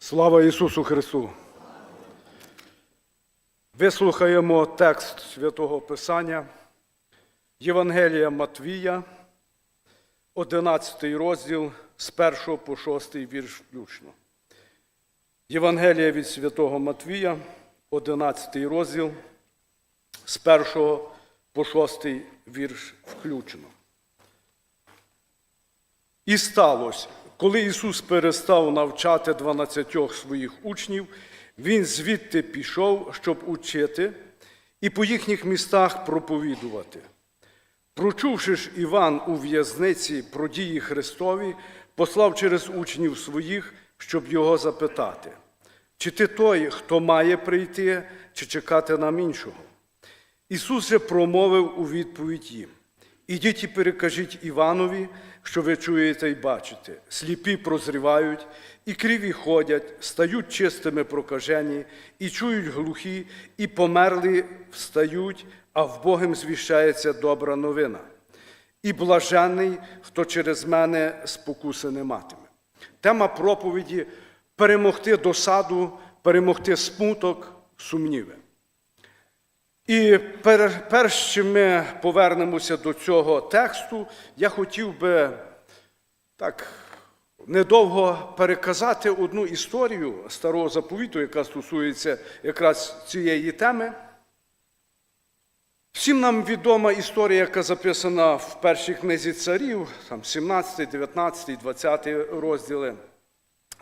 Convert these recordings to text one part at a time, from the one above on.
Слава Ісусу Христу! Вислухаємо текст святого Писання Євангелія Матвія, 11 розділ з 1 по 6 вірш включно. Євангелія від святого Матвія, 11 розділ з 1 по 6 вірш включно. І сталося, коли Ісус перестав навчати дванадцятьох своїх учнів, Він звідти пішов, щоб учити, і по їхніх містах проповідувати. Прочувши ж Іван у в'язниці про дії Христові, послав через учнів своїх, щоб його запитати, чи ти той, хто має прийти, чи чекати нам іншого. Ісус же промовив у відповідь їм: Ідіть і перекажіть Іванові, що ви чуєте і бачите. Сліпі прозрівають, і криві ходять, стають чистими прокажені, і чують глухі, і померлі встають, а в Богом звіщається добра новина. І блажений, хто через мене спокуси не матиме. Тема проповіді перемогти досаду, перемогти смуток, сумніви. І пер- перш чим ми повернемося до цього тексту, я хотів би так недовго переказати одну історію старого заповіту, яка стосується якраз цієї теми. Всім нам відома історія, яка записана в першій книзі царів, там 17, 19, 20 розділи.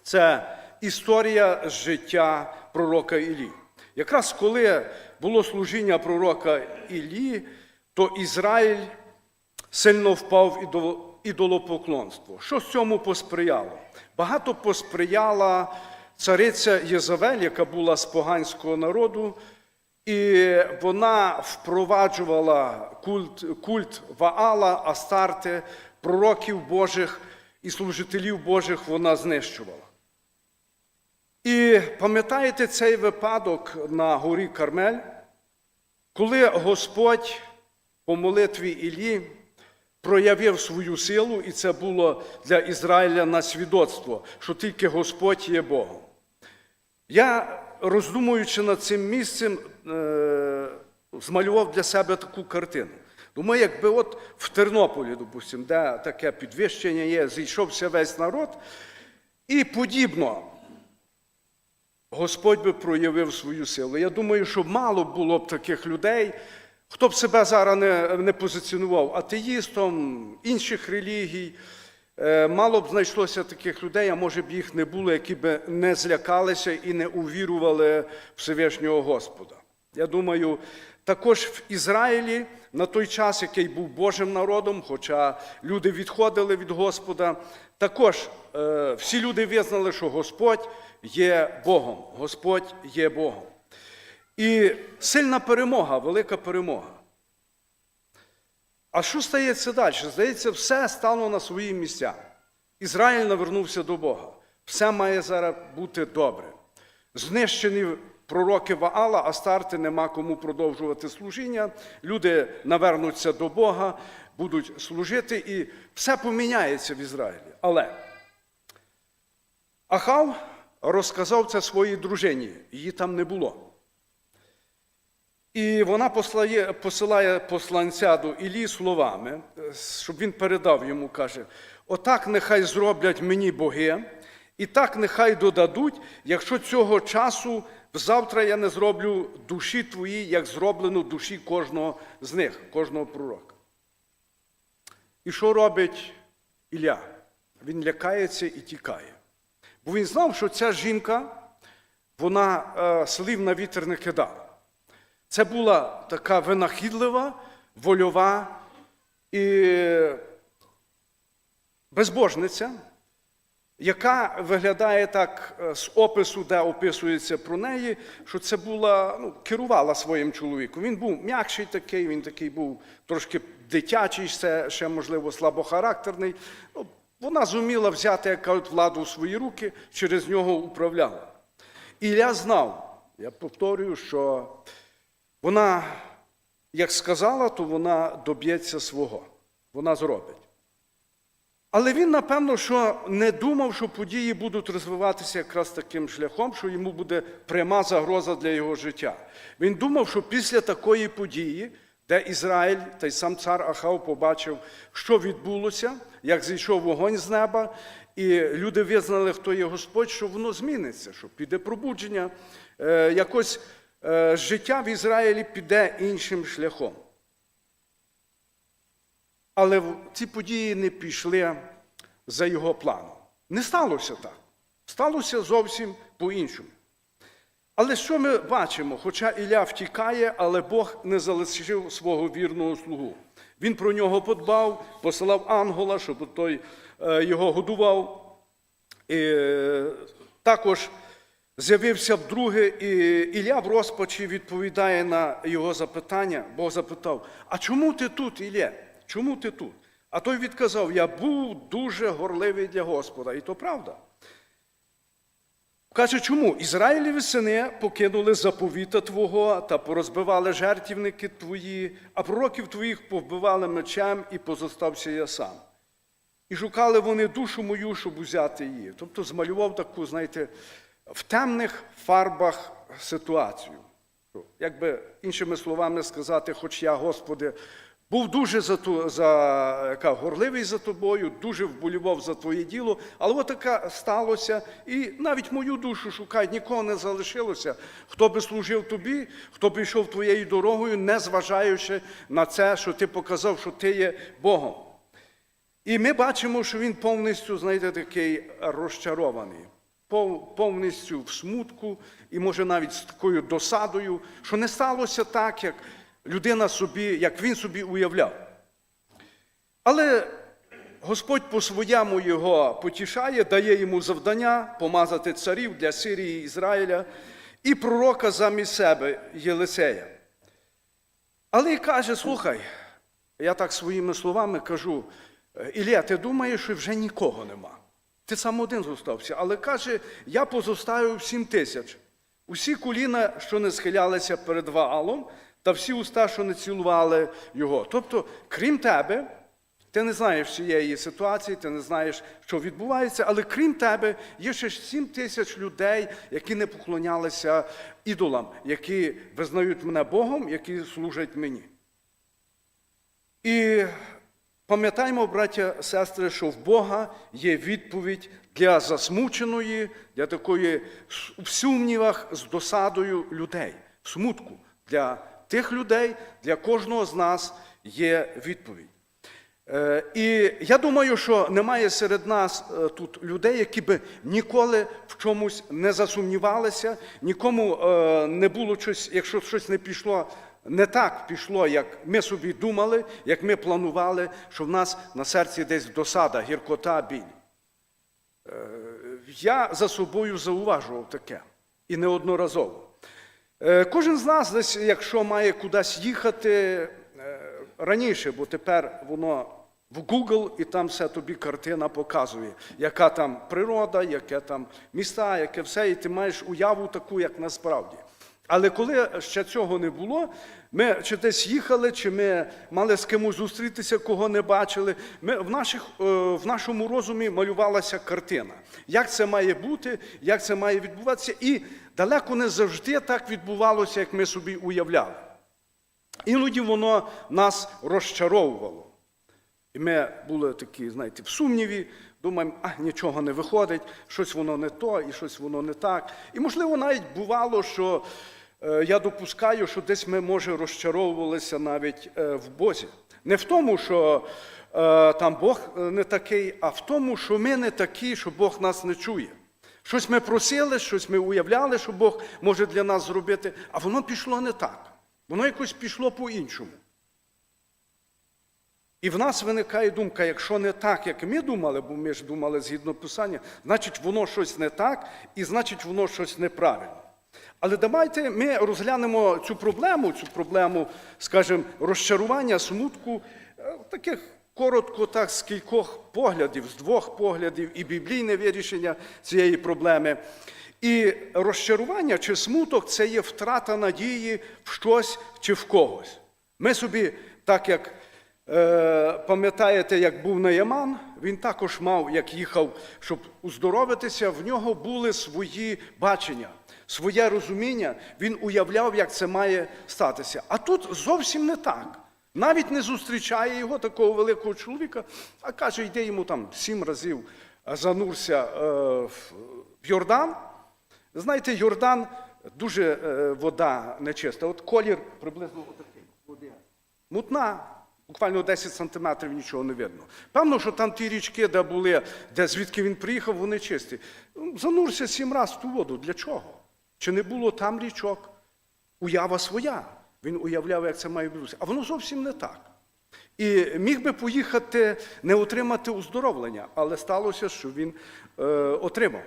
Це історія життя пророка Іллі. Якраз коли було служіння пророка Іллі, то Ізраїль сильно впав в ідол- ідолопоклонство. Що цьому посприяло? Багато посприяла цариця Єзавель, яка була з поганського народу, і вона впроваджувала культ, культ Ваала, Астарти, пророків Божих і служителів Божих вона знищувала. І пам'ятаєте цей випадок на горі Кармель, коли Господь по молитві Іллі проявив свою силу, і це було для Ізраїля на свідоцтво, що тільки Господь є Богом. Я, роздумуючи над цим місцем, е, змалював для себе таку картину. Думаю, якби от в Тернополі, допустимо, де таке підвищення є, зійшовся весь народ, і подібно Господь би проявив свою силу. Я думаю, що мало було б таких людей, хто б себе зараз не, не позиціонував атеїстом, інших релігій. Е, Мало б знайшлося таких людей, а може б їх не було, які б не злякалися і не увірували Всевишнього Господа. Я думаю, також в Ізраїлі на той час, який був Божим народом, хоча люди відходили від Господа, також е, всі люди визнали, що Господь є Богом. Господь є Богом. І сильна перемога, велика перемога. А що стається далі? Здається, все стало на свої місця. Ізраїль навернувся до Бога. Все має зараз бути добре. Знищені пророки Ваала, а старти нема кому продовжувати служіння. Люди навернуться до Бога, будуть служити, і все поміняється в Ізраїлі. Але Ахав розказав це своїй дружині, її там не було. І вона послає, посилає посланця до Іллі словами, щоб він передав йому, каже: отак нехай зроблять мені боги, і так нехай додадуть, якщо цього часу завтра я не зроблю душі твої, як зроблено душі кожного з них, кожного пророка. І що робить Ілля? Він лякається і тікає. Бо він знав, що ця жінка, вона е, слів на вітер не кидала. Це була така винахідлива, вольова і безбожниця, яка виглядає так е, з опису, де описується про неї, що це була, ну, керувала своїм чоловіком. Він був м'якший такий, він такий був трошки дитячий, ще, ще можливо, слабохарактерний. Ну, вона зуміла взяти владу в свої руки, через нього управляла. Ілля знав, я повторюю, що вона, як сказала, то вона доб'ється свого. Вона зробить. Але він, напевно, що не думав, що події будуть розвиватися якраз таким шляхом, що йому буде пряма загроза для його життя. Він думав, що після такої події, де Ізраїль та й сам цар Ахав побачив, що відбулося, як зійшов вогонь з неба, і люди визнали, хто є Господь, що воно зміниться, що піде пробудження, е, якось е, життя в Ізраїлі піде іншим шляхом. Але ці події не пішли за його планом. Не сталося так. Сталося зовсім по-іншому. Але що ми бачимо? Хоча Ілля втікає, але Бог не залишив свого вірного слугу. Він про нього подбав, посилав ангела, щоб той е, його годував. І е, також з'явився вдруге, і Ілля в розпачі відповідає на його запитання. Бог запитав: А чому ти тут, Ілля? Чому ти тут? А той відказав: Я був дуже горливий для Господа. І то правда. Каже, чому? Ізраїлеві сини покинули заповіта Твого та порозбивали жертівники твої, а пророків твоїх повбивали мечем і позостався я сам. І шукали вони душу мою, щоб узяти її. Тобто змалював таку, знаєте, в темних фарбах ситуацію. Якби іншими словами сказати, хоч я, Господи, був дуже за, ту- за, яка, горливий за тобою, дуже вболівав за твоє діло, але от таке сталося, і навіть мою душу шукають, нікого не залишилося, хто би служив тобі, хто би йшов твоєю дорогою, не зважаючи на це, що ти показав, що ти є Богом. І ми бачимо, що він повністю, знаєте, такий розчарований, повністю в смутку, і може навіть з такою досадою, що не сталося так, як людина собі, як він собі уявляв. Але Господь по-своєму його потішає, дає йому завдання помазати царів для Сирії і Ізраїля і пророка замість себе Єлисея. Але і каже: слухай, я так своїми словами кажу, Ілля, ти думаєш, що вже нікого нема. Ти сам один зостався. Але каже, я позоставив сім тисяч. Усі коліна, що не схилялися перед Ваалом, та всі уста, що не цілували його. Тобто, крім тебе, ти не знаєш цієї ситуації, ти не знаєш, що відбувається, але крім тебе, є ще сім тисяч людей, які не поклонялися ідолам, які визнають мене Богом, які служать мені. І пам'ятаємо, браття, сестри, що в Бога є відповідь для засмученої, для такої в сумнівах з досадою людей, смутку. Для тих людей, для кожного з нас є відповідь. Е, І я думаю, що немає серед нас е, тут людей, які би ніколи в чомусь не засумнівалися, нікому е, не було щось, якщо щось не пішло, не так пішло, як ми собі думали, як ми планували, що в нас на серці десь досада, гіркота, біль. Я за собою зауважував таке і неодноразово. Е, Кожен з нас, десь, якщо має кудись їхати е, раніше, бо тепер воно в Google і там все тобі картина показує, яка там природа, яке там міста, яке все, і ти маєш уяву таку, як насправді. Але коли ще цього не було, ми чи десь їхали, чи ми мали з кимось зустрітися, кого не бачили. Ми, в, наших, е, в нашому розумі малювалася картина. Як це має бути, як це має відбуватися. І далеко не завжди так відбувалося, як ми собі уявляли. Іноді воно нас розчаровувало. І ми були такі, знаєте, в сумніві, думаємо, а нічого не виходить, щось воно не то і щось воно не так. І, можливо, навіть бувало, що е, я допускаю, що десь ми, може, розчаровувалися навіть е, в Бозі. Не в тому, що е, там Бог е, не такий, а в тому, що ми не такі, що Бог нас не чує. Щось ми просили, щось ми уявляли, що Бог може для нас зробити, а воно пішло не так. Воно якось пішло по-іншому. І в нас виникає думка, якщо не так, як ми думали, бо ми ж думали згідно Писання, значить воно щось не так, і значить воно щось неправильно. Але давайте ми розглянемо цю проблему, цю проблему, скажімо, розчарування, смутку, е, таких коротко, так, з кількох поглядів, з двох поглядів, і біблійне вирішення цієї проблеми. І розчарування чи смуток це є втрата надії в щось чи в когось. Ми собі, так як Е, Пам'ятаєте, як був Наяман, він також мав, як їхав, щоб уздоровитися, в нього були свої бачення, своє розуміння. Він уявляв, як це має статися. А тут зовсім не так. Навіть не зустрічає його такого великого чоловіка, а каже, йди йому там сім разів занурся е, в Йордан. Знаєте, Йордан дуже е, вода нечиста. От колір приблизно отакий. Мутна, буквально 10 сантиметрів нічого не видно. Певно, що там ті річки, де були, де звідки він приїхав, вони чисті. Ну, Занурся сім разів в ту воду. Для чого? Чи не було там річок? Уява своя. Він уявляв, як це має бути. А воно зовсім не так. І міг би поїхати, не отримати оздоровлення, але сталося, що він е, отримав.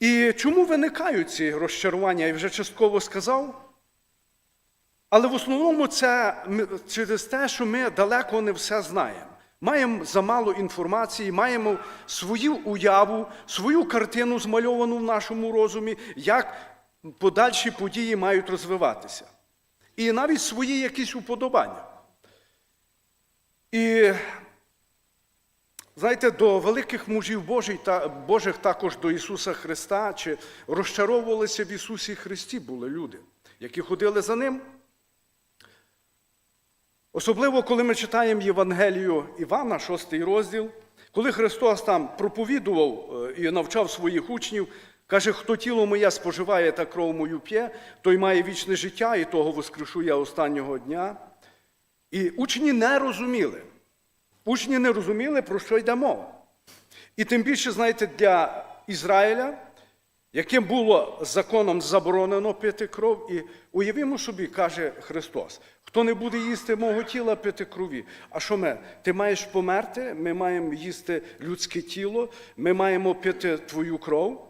І чому виникають ці розчарування? Я вже частково сказав. Але в основному це через те, що ми далеко не все знаємо. Маємо замало інформації, маємо свою уяву, свою картину змальовану в нашому розумі, як подальші події мають розвиватися. І навіть свої якісь уподобання. І знаєте, до великих мужів Божих, та, Божих також до Ісуса Христа, чи розчаровувалися в Ісусі Христі були люди, які ходили за Ним. Особливо, коли ми читаємо Євангелію Івана, 6 розділ, коли Христос там проповідував е, і навчав своїх учнів, каже, хто тіло моє споживає та кров мою п'є, той має вічне життя, і того воскрешу я останнього дня. І учні не розуміли. Учні не розуміли, про що йде мова. І тим більше, знаєте, для Ізраїля, яким було законом заборонено пити кров, і уявімо собі, каже Христос, хто не буде їсти мого тіла, пити крові. А що ми? Ти маєш померти, ми маємо їсти людське тіло, ми маємо пити твою кров.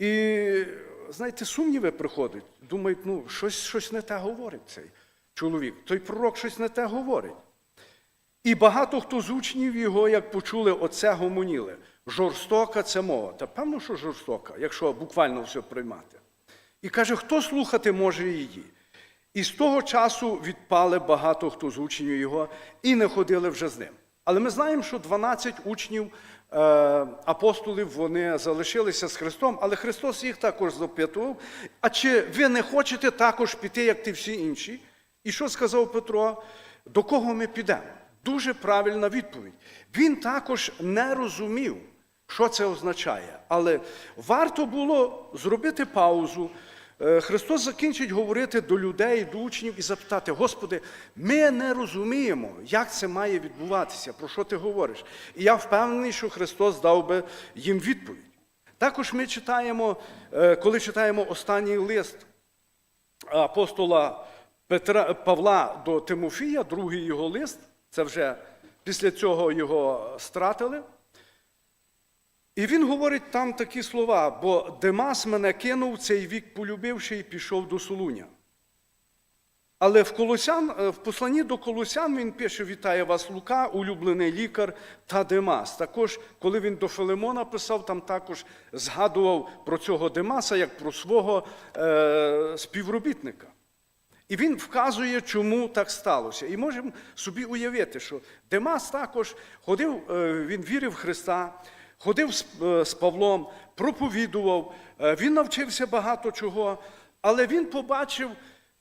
І, знаєте, сумніви приходять. Думають, ну, щось, щось не те говорить цей чоловік. Той пророк щось не те говорить. І багато хто з учнів його, як почули, оце гомоніли. Жорстока це мова. Та певно, що жорстока, якщо буквально все приймати. І каже, хто слухати може її? І з того часу відпали багато хто з учнів його і не ходили вже з ним. Але ми знаємо, що 12 учнів апостолів вони залишилися з Христом, але Христос їх також запитував. А чи ви не хочете також піти, як ти всі інші? І що сказав Петро? До кого ми підемо? Дуже правильна відповідь. Він також не розумів, що це означає. Але варто було зробити паузу. Е, Христос закінчить говорити до людей, до учнів і запитати: Господи, ми не розуміємо, як це має відбуватися, про що ти говориш. І я впевнений, що Христос дав би їм відповідь. Також ми читаємо, е, коли читаємо останній лист апостола Петра, Павла до Тимофія, другий його лист, це вже після цього його стратили. І він говорить там такі слова, бо Демас мене кинув цей вік полюбивши і пішов до Солуня. Але в, Колосян, е, в посланні до Колосян він пише: Вітає вас Лука, улюблений лікар та Демас. Також, коли він до Филимона писав, там також згадував про цього Демаса як про свого е, співробітника. І він вказує, чому так сталося. І можемо собі уявити, що Демас також ходив, е, він вірив в Христа, ходив з, е, Павлом, проповідував, е, він навчився багато чого, але він побачив,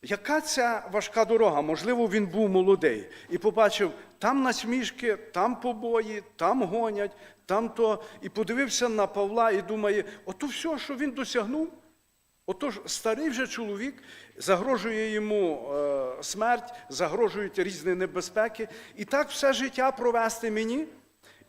яка ця важка дорога. Можливо, він був молодий і побачив, там насмішки, там побої, там гонять, там то. І подивився на Павла і думає, ото все, що він досягнув. Отож, старий вже чоловік загрожує йому е, смерть, загрожують різні небезпеки. І так все життя провести мені.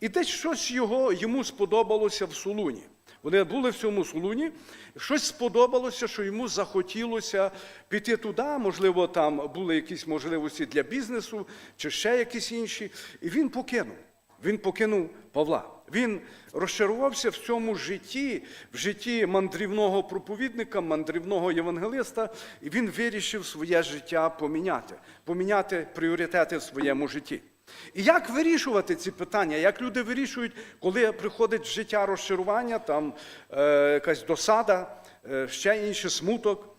І десь щось його, йому сподобалося в Солуні. Вони були в цьому Солуні, щось сподобалося, що йому захотілося піти туди, можливо, там були якісь можливості для бізнесу чи ще якісь інші. І він покинув. Він покинув Павла. Він розчарувався в цьому житті, в житті мандрівного проповідника, мандрівного євангелиста, і він вирішив своє життя поміняти, поміняти пріоритети в своєму житті. І як вирішувати ці питання? Як люди вирішують, коли приходить в життя розчарування, там е, якась досада, е, ще інше смуток?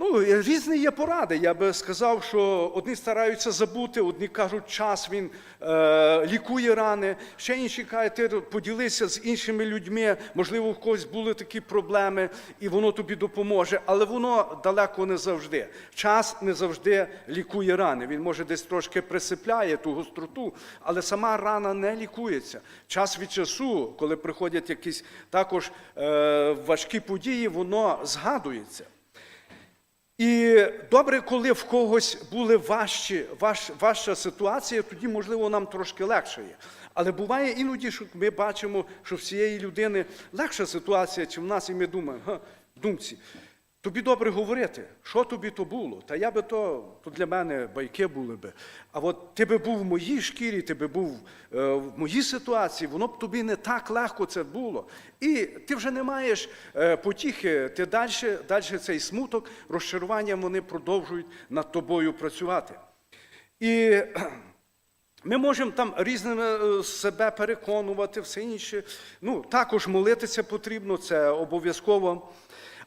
Ну, різні є поради. Я би сказав, що одні стараються забути, одні кажуть, час він е, лікує рани, ще інші кажуть, ти поділися з іншими людьми, можливо, у когось були такі проблеми, і воно тобі допоможе. Але воно далеко не завжди. Час не завжди лікує рани. Він може десь трошки присипляє ту гостроту, але сама рана не лікується. Час від часу, коли приходять якісь також е, важкі події, воно згадується. І добре, коли в когось були важчі, важ, важча ситуація, тоді, можливо, нам трошки легше є. Але буває іноді, що ми бачимо, що в цієї людини легша ситуація, чи в нас, і ми думаємо, ха, думці, тобі добре говорити, що тобі то було? Та я би то, то для мене байки були би. А от ти би був в моїй шкірі, ти би був е, в моїй ситуації, воно б тобі не так легко це було. І ти вже не маєш е, потіхи, ти далі, далі цей смуток, розчарування вони продовжують над тобою працювати. І ми можемо там різними е, себе переконувати, все інше. Ну, також молитися потрібно, це обов'язково.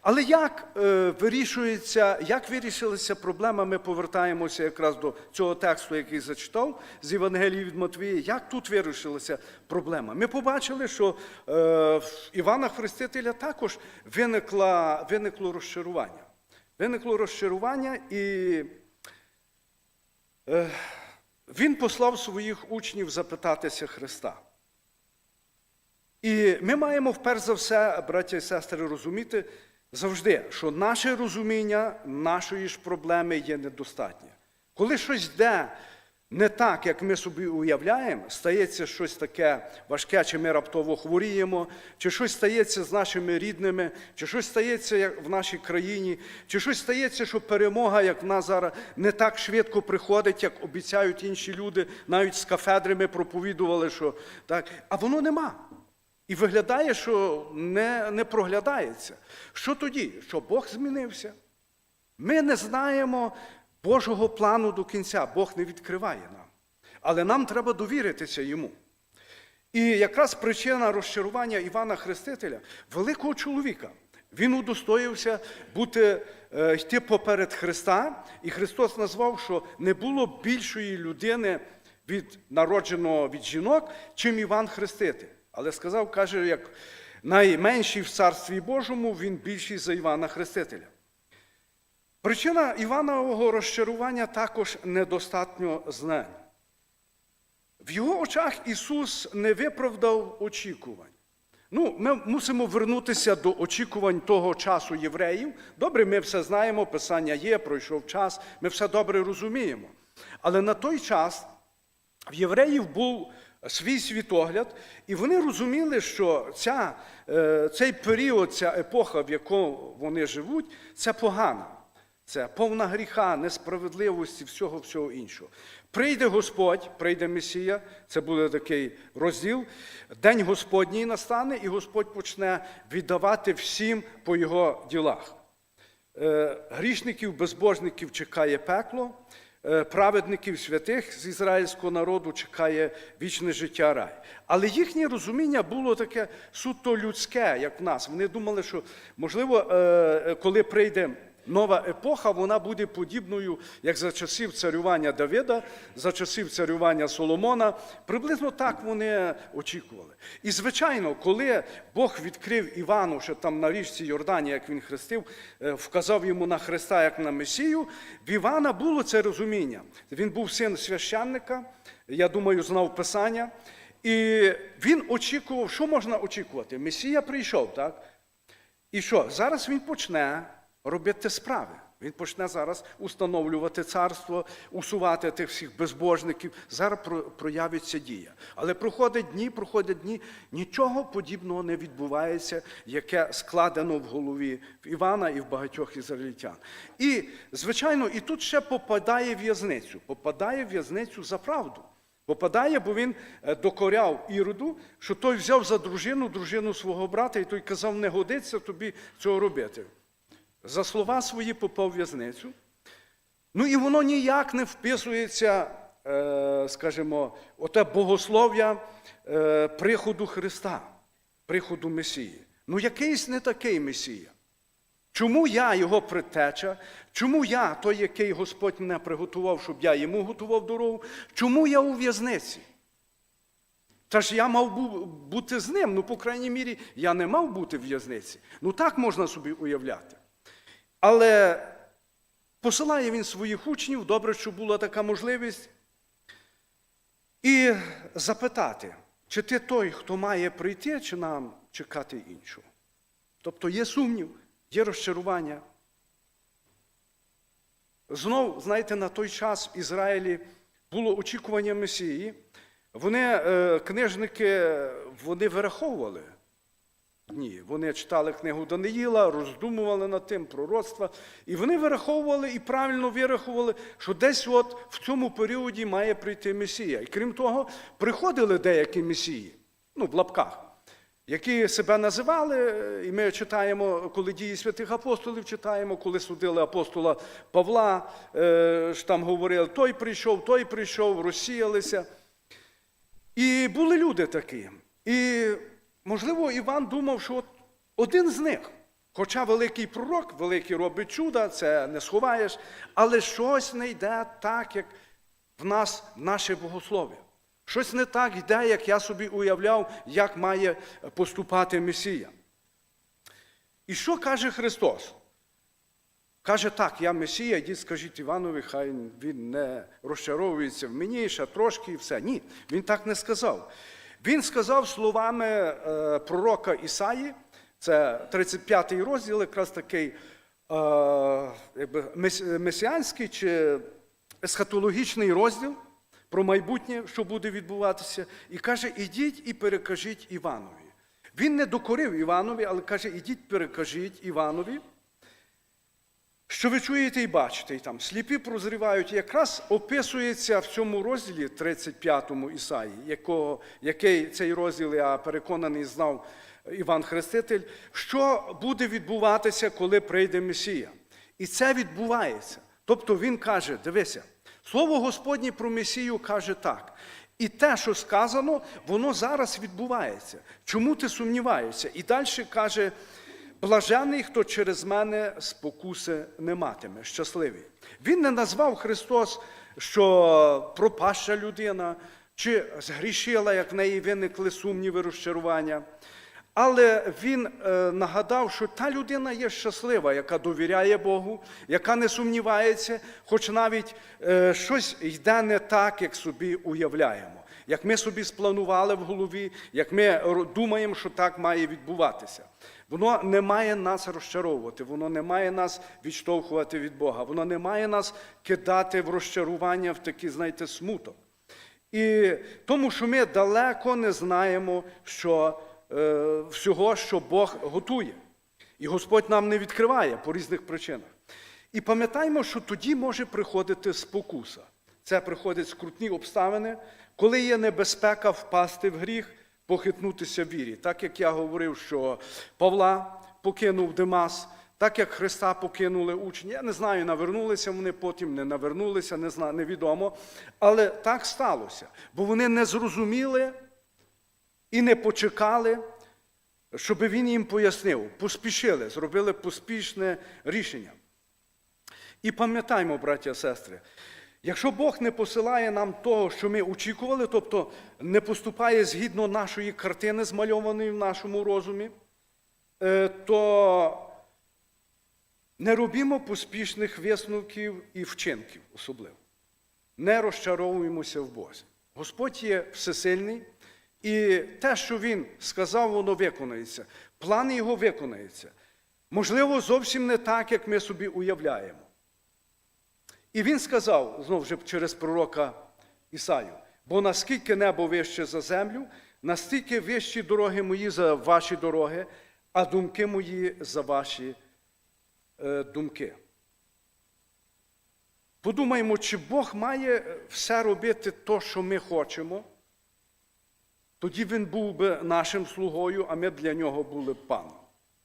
Але як е, вирішується, як вирішилася проблема, ми повертаємося якраз до цього тексту, який зачитав з Євангелії від Матвія. Як тут вирішилася проблема? Ми побачили, що е, в Івана Хрестителя також виникла, виникло розчарування. Виникло розчарування і. Е, він послав своїх учнів запитатися Христа. І ми маємо вперше за все, браття і сестри, розуміти завжди, що наше розуміння нашої ж проблеми є недостатнє. Коли щось йде не так, як ми собі уявляємо, стається щось таке важке, чи ми раптово хворіємо, чи щось стається з нашими рідними, чи щось стається як в нашій країні, чи щось стається, що перемога, як в нас зараз, не так швидко приходить, як обіцяють інші люди, навіть з кафедри ми проповідували, що так, а воно нема. І виглядає, що не, не проглядається. Що тоді? Що Бог змінився? Ми не знаємо Божого плану до кінця, Бог не відкриває нам. Але нам треба довіритися йому. І якраз причина розчарування Івана Хрестителя, великого чоловіка. Він удостоївся бути, е, йти поперед Христа, і Христос назвав, що не було більшої людини від народженого від жінок, чим Іван Хреститель. Але сказав, каже, як найменший в Царстві Божому, він більший за Івана Хрестителя. Причина Іванового розчарування також недостатньо знань. В його очах Ісус не виправдав очікувань. Ну, ми мусимо вернутися до очікувань того часу євреїв. Добре, ми все знаємо, Писання є, пройшов час, ми все добре розуміємо. Але на той час в євреїв був свій світогляд, і вони розуміли, що ця, е, цей період, ця епоха, в якому вони живуть, це погано. Це повна гріха, несправедливості, всього всього іншого. Прийде Господь, прийде Месія, це буде такий розділ. День Господній настане, і Господь почне віддавати всім по його ділах. Е, Грішників, безбожників чекає пекло, праведників святих з ізраїльського народу чекає вічне життя рай. Але їхнє розуміння було таке суто людське, як в нас. Вони думали, що можливо, е, коли прийде. Нова епоха вона буде подібною, як за часів царювання Давида, за часів царювання Соломона. Приблизно так вони очікували. І, звичайно, коли Бог відкрив Івану, що там на річці Йордані, як він хрестив, е, вказав йому на Христа як на Месію, в Івана було це розуміння. Він був син священника, я думаю, знав Писання. І він очікував, що можна очікувати? Месія прийшов, так? І що? Зараз він почне робити справи. Він почне зараз установлювати царство, усувати тих всіх безбожників. Зараз проявиться дія. Але проходять дні, проходять дні, нічого подібного не відбувається, яке складено в голові в Івана і в багатьох ізраїльтян. І, звичайно, і тут ще попадає в'язницю. Попадає в в'язницю за правду. Попадає, бо він е, докоряв Іроду, що той взяв за дружину, дружину свого брата, і той казав, не годиться тобі цього робити. За слова свої попав в'язницю. Ну і воно ніяк не вписується, е, скажімо, оте богослов'я е, приходу Христа, приходу Месії. Ну, якийсь не такий Месія. Чому я його притеча? Чому я, той, який Господь мене приготував, щоб я йому готував дорогу? Чому я у в'язниці? Та ж я мав бути з ним. Ну, по крайній мірі, я не мав бути в в'язниці. Ну так можна собі уявляти. Але посилає він своїх учнів, добре, що була така можливість, і запитати, чи ти той, хто має прийти, чи нам чекати іншого. Тобто є сумнів, є розчарування. Знов, знаєте, на той час в Ізраїлі було очікування Месії. Вони, е, книжники, вони вираховували. Ні, вони читали книгу Даниїла, роздумували над тим пророцтва, і вони вираховували і правильно вирахували, що десь от в цьому періоді має прийти Месія. І крім того, приходили деякі месії, ну, в лапках, які себе називали, і ми читаємо, коли дії святих апостолів читаємо, коли судили апостола Павла, е, ж там говорили, той прийшов, той прийшов, розсіялися. І були люди такі. І, можливо, Іван думав, що один з них, хоча великий пророк, великий робить чуда, це не сховаєш, але щось не йде так, як в нас наше богослов'я. Щось не так йде, як я собі уявляв, як має поступати Месія. І що каже Христос? Каже, так, я Месія, йдіть, скажіть Іванові, хай він не розчаровується в мені, ще трошки і все. Ні, він так не сказав. Він сказав словами е, пророка Ісаї, це 35-й розділ, якраз такий е, месіанський чи есхатологічний розділ про майбутнє, що буде відбуватися, і каже: ідіть і перекажіть Іванові. Він не докорив Іванові, але каже, ідіть, перекажіть Іванові. Що ви чуєте і бачите, і там сліпі прозрівають, якраз описується в цьому розділі 35-му Ісаї, якого, який цей розділ, я переконаний, знав Іван Хреститель, що буде відбуватися, коли прийде Месія. І це відбувається. Тобто він каже: дивися, слово Господнє про Месію каже так. І те, що сказано, воно зараз відбувається. Чому ти сумніваєшся? І далі каже. Блажений, хто через мене спокуси не матиме, щасливий. Він не назвав Христос, що пропаща людина, чи згрішила, як в неї виникли сумніви, розчарування. Але він е, нагадав, що та людина є щаслива, яка довіряє Богу, яка не сумнівається, хоч навіть е, щось йде не так, як собі уявляємо, як ми собі спланували в голові, як ми думаємо, що так має відбуватися. Воно не має нас розчаровувати, воно не має нас відштовхувати від Бога, воно не має нас кидати в розчарування в такий, знаєте, смуток. І тому, що ми далеко не знаємо що, е, всього, що Бог готує. І Господь нам не відкриває по різних причинах. І пам'ятаємо, що тоді може приходити спокуса. Це приходять скрутні обставини, коли є небезпека впасти в гріх, похитнутися в вірі. Так як я говорив, що Павла покинув Димас, так як Христа покинули учні. Я не знаю, навернулися вони потім, не навернулися, не знаю, невідомо. Але так сталося, бо вони не зрозуміли і не почекали, щоб він їм пояснив. Поспішили, зробили поспішне рішення. І пам'ятаймо, браття і сестри, якщо Бог не посилає нам того, що ми очікували, тобто не поступає згідно нашої картини, змальованої в нашому розумі, е, то не робімо поспішних висновків і вчинків особливо. Не розчаровуємося в Бозі. Господь є всесильний, і те, що Він сказав, воно виконається. План його виконається. Можливо, зовсім не так, як ми собі уявляємо. І він сказав, знову ж через пророка Ісаю, бо наскільки небо вище за землю, настільки вищі дороги мої за ваші дороги, а думки мої за ваші е, думки. Подумаємо, чи Бог має все робити то, що ми хочемо, тоді він був би нашим слугою, а ми б для нього були б паном.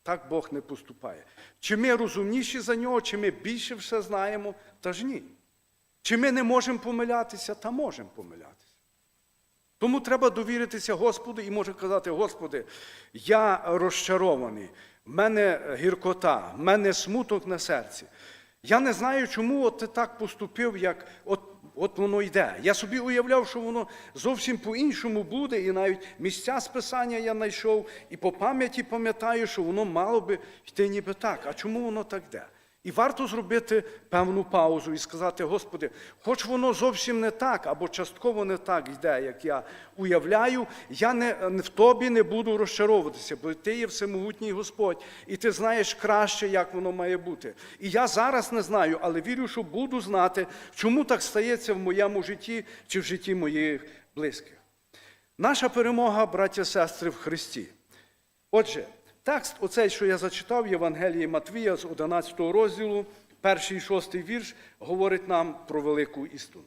Так Бог не поступає. Чи ми розумніші за нього, чи ми більше все знаємо, та ж ні. Чи ми не можемо помилятися, та можемо помилятися. Тому треба довіритися Господу і може казати, Господи, я розчарований. в мене гіркота, в мене смуток на серці. Я не знаю, чому от ти так поступив, як от, от воно йде. Я собі уявляв, що воно зовсім по-іншому буде, і навіть місця списання я знайшов, і по пам'яті пам'ятаю, що воно мало би йти ніби так. А чому воно так йде? І варто зробити певну паузу і сказати, Господи, хоч воно зовсім не так, або частково не так йде, як я уявляю, я не, в тобі не буду розчаровуватися, бо ти є всемогутній Господь, і ти знаєш краще, як воно має бути. І я зараз не знаю, але вірю, що буду знати, чому так стається в моєму житті чи в житті моїх близьких. Наша перемога, браття і сестри, в Христі. Отже, текст, оцей, що я зачитав, Євангелії Матвія з 11 розділу, перший і шостий вірш, говорить нам про велику істину.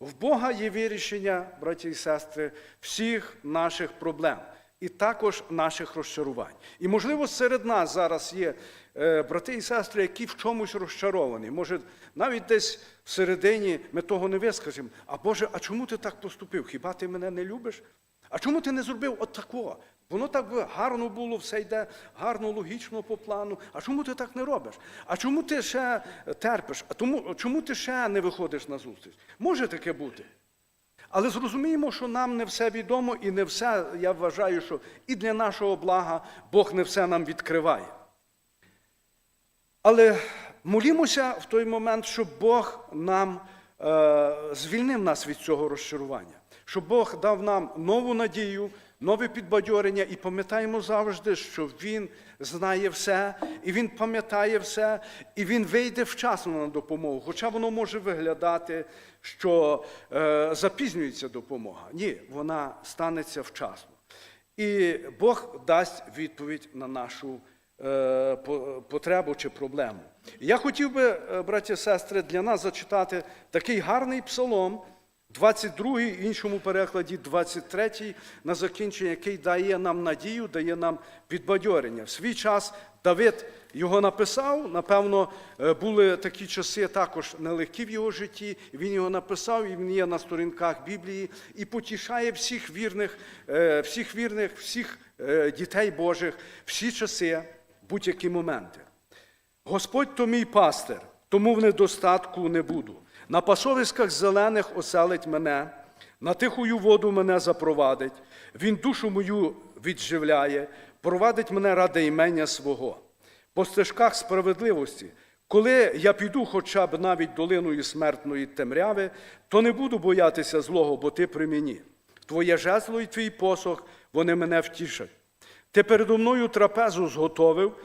В Бога є вирішення, браті і сестри, всіх наших проблем і також наших розчарувань. І, можливо, серед нас зараз є е, брати і сестри, які в чомусь розчаровані. Може, навіть десь всередині ми того не вискажемо. А Боже, а чому ти так поступив? Хіба ти мене не любиш? А чому ти не зробив от такого? Воно так гарно було, все йде гарно, логічно по плану. А чому ти так не робиш? А чому ти ще терпиш? А тому, чому ти ще не виходиш на зустріч? Може таке бути. Але зрозуміємо, що нам не все відомо і не все, я вважаю, що і для нашого блага Бог не все нам відкриває. Але молімося в той момент, щоб Бог нам е, звільнив нас від цього розчарування, щоб Бог дав нам нову надію, нове підбадьорення, і пам'ятаємо завжди, що Він знає все, і Він пам'ятає все, і Він вийде вчасно на допомогу. Хоча воно може виглядати, що е, запізнюється допомога. Ні, вона станеться вчасно. І Бог дасть відповідь на нашу е, потребу чи проблему. Я хотів би, е, браті і сестри, для нас зачитати такий гарний псалом, 22-й, в іншому перекладі 23-й, на закінчення, який дає нам надію, дає нам підбадьорення. В свій час Давид його написав. Напевно, е, були такі часи також нелегкі в його житті. Він його написав, і він є на сторінках Біблії і потішає всіх вірних, е, всіх вірних, всіх е, дітей Божих, всі часи, будь-які моменти. Господь то мій пастир, тому в недостатку не буду. На пасовиськах зелених оселить мене, на тихую воду мене запровадить, Він душу мою відживляє, провадить мене ради імення свого. По стежках справедливості, коли я піду хоча б навіть долиною смертної темряви, то не буду боятися злого, бо ти при мені. Твоє жезло і твій посох, вони мене втішать. Ти передо мною трапезу зготовив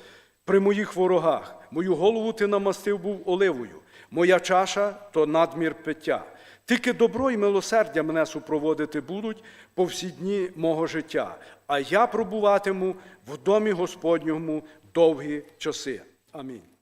при моїх ворогах. Мою голову ти намастив був оливою. Моя чаша то надмір пиття. Тільки добро і милосердя мене супроводити будуть по всі дні мого життя, а я пробуватиму в домі Господньому довгі часи. Амінь.